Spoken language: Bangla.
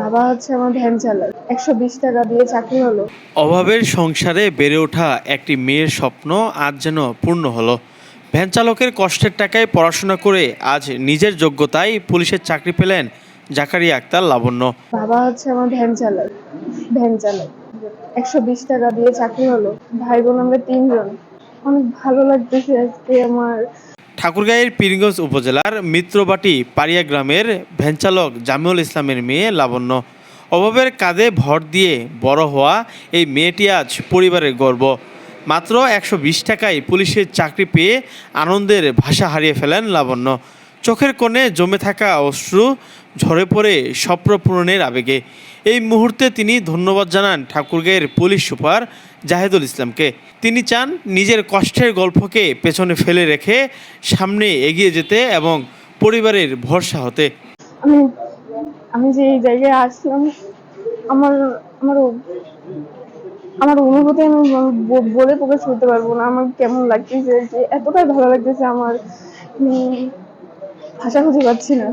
বাবা হচ্ছে আমার ভ্যান চালায় একশো বিশ টাকা দিয়ে চাকরি হলো। অভাবের সংসারে বেড়ে ওঠা একটি মেয়ের স্বপ্ন আজ যেন পূর্ণ হলো। ভ্যান চালকের কষ্টের টাকায় পড়াশোনা করে আজ নিজের যোগ্যতায় পুলিশের চাকরি পেলেন জাকারিয়া আক্তার লাবণ্য। বাবা হচ্ছে আমার ভ্যান চালায় ভ্যান চালায় একশো বিশ টাকা দিয়ে চাকরি হলো। ভাই বোন আমরা তিনজন। অনেক ভালো লাগতেছে আজকে আমার ঠাকুরগাঁয়ের পীরগঞ্জ উপজেলার মিত্রবাটি পাড়িয়া গ্রামের ভ্যানচালক জামিউল ইসলামের মেয়ে লাবণ্য। অভাবের কাঁধে ভর দিয়ে বড় হওয়া এই মেয়েটি আজ পরিবারের গর্ব। মাত্র একশো বিশ টাকায় পুলিশের চাকরি পেয়ে আনন্দের ভাষা হারিয়ে ফেলেন লাবণ্য। চোখের কোণে জমে থাকা অশ্রু ঝরে পড়ে স্বপ্ন পূরণের আবেগে। এই মুহূর্তে তিনি ধন্যবাদ জানান ঠাকুরগাঁয়ের পুলিশ সুপার জাহেদুল ইসলামকে। তিনি চান নিজের কষ্টের গল্পকে পেছনে ফেলে রেখে সামনে এগিয়ে যেতে এবং পরিবারের ভরসা হতে। আমি আমি যে এই জায়গায় আসলাম, আমার আমার আমার অনুভূতি আমি বলে প্রকাশ করতে পারব না। আমার কেমন লাগতেছে যে, এতটাই ভালো লাগতেছে আমার। উম, ভাষা খুঁজে পাচ্ছি না